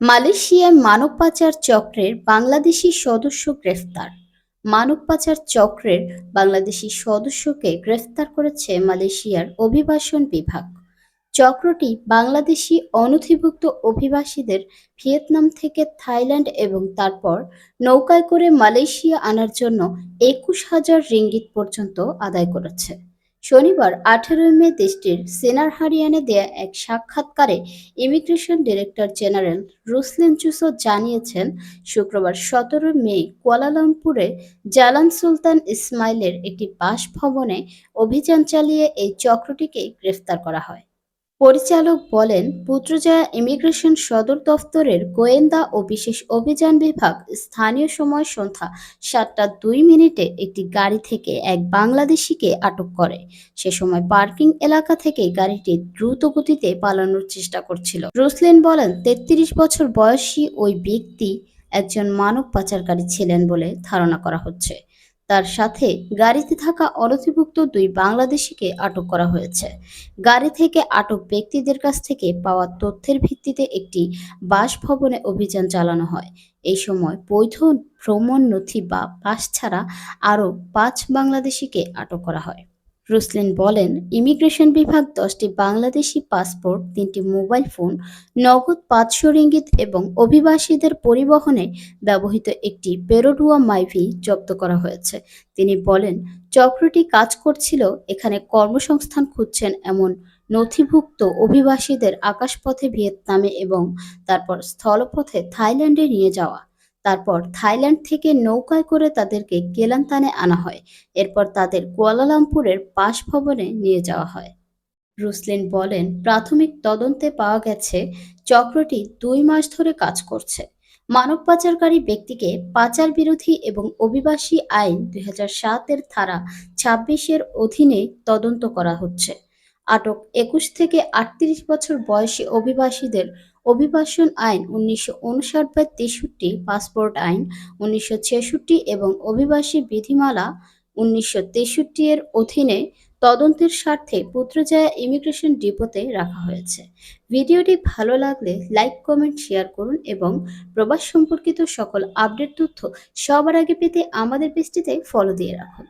মালয়েশিয়ায় মানব পাচার চক্রের বাংলাদেশি সদস্য গ্রেফতার। মানব পাচার চক্রের বাংলাদেশি সদস্যকে গ্রেফতার করেছে মালয়েশিয়ার অভিবাসন বিভাগ। চক্রটি বাংলাদেশি অনথিভুক্ত অভিবাসীদের ভিয়েতনাম থেকে থাইল্যান্ড এবং তারপর নৌকায় করে মালয়েশিয়া আনার জন্য একুশ হাজার রিঙ্গিত পর্যন্ত আদায় করেছে। শনিবার আঠেরোই মে দেশটির সেনার হারিয়ানে দেয়া এক সাক্ষাৎকারে immigration director general Ruslin Jusoh জানিয়েছেন, শুক্রবার সতেরো মে কুয়ালালামপুরে জালান সুলতান ইসমাইলের একটি বাসভবনে অভিযান চালিয়ে এই চক্রটিকে গ্রেফতার করা হয়। পরিচালক বলেন পুত্রজয়া ইমিগ্রেশন সদর দফতরের গোয়েন্দা ও বিশেষ অভিযান বিভাগ স্থানীয় সময় সন্ধ্যা সাতটা দুই মিনিটে একটি গাড়ি থেকে এক বাংলাদেশিকে আটক করে। সে সময় পার্কিং এলাকা থেকে গাড়িটি দ্রুত গতিতে পালানোর চেষ্টা করছিল। রুসলেন বলেন, তেত্রিশ বছর বয়সী ওই ব্যক্তি একজন মানব পাচারকারী ছিলেন বলে ধারণা করা হচ্ছে। তার সাথে গাড়িতে থাকা অনথিভুক্ত দুই বাংলাদেশিকে আটক করা হয়েছে। গাড়ি থেকে আটক ব্যক্তিদের কাছ থেকে পাওয়া তথ্যের ভিত্তিতে একটি বাসভবনে অভিযান চালানো হয়। এই সময় বৈধ ভ্রমণ নথি বা পাস ছাড়া আরও পাঁচ বাংলাদেশিকে আটক করা হয়। রুসলিন বলেন, ইমিগ্রেশন বিভাগ দশটি বাংলাদেশি পাসপোর্ট, তিনটি মোবাইল ফোন, নগদ পাঁচশো রিঙ্গিত এবং অভিবাসীদের পরিবহনে ব্যবহৃত একটি পেরোডুয়া মাইভি জব্দ করা হয়েছে। তিনি বলেন, চক্রটি কাজ করছিল, এখানে কর্মসংস্থান খুঁজছেন এমন নথিভুক্ত অভিবাসীদের আকাশপথে ভিয়েতনামে এবং তারপর স্থলপথে থাইল্যান্ডে নিয়ে যাওয়া। তারপর থাইল্যান্ড থেকে নৌকায় করে তাদেরকে কেলান্তানে আনা হয়। এরপর তাদের কুয়ালালামপুরের বাসভবনে নিয়ে যাওয়া হয়। রুসলিন বলেন, প্রাথমিক তদন্তে পাওয়া গেছে, চক্রটি দুই মাস ধরে কাজ করছে। মানব পাচারকারী ব্যক্তিকে পাচার বিরোধী এবং অভিবাসী আইন দুই হাজার সাত এর ধারা ছাব্বিশের অধীনে তদন্ত করা হচ্ছে। আটক একুশ থেকে আটত্রিশ বছর বয়সী অভিবাসীদের অভিবাসন আইন উনিশশো উনষাট বাই তেষট্টি, পাসপোর্ট আইন উনিশশো ছেষট্টি এবং অভিবাসী বিধিমালা উনিশশো তেষট্টি এর অধীনে তদন্তের স্বার্থে পুত্রজায়া ইমিগ্রেশন ডিপোতে রাখা হয়েছে। ভিডিওটি ভালো লাগলে লাইক, কমেন্ট, শেয়ার করুন এবং প্রবাস সম্পর্কিত সকল আপডেট তথ্য সবার আগে পেতে আমাদের পেজটিতে ফলো দিয়ে রাখুন।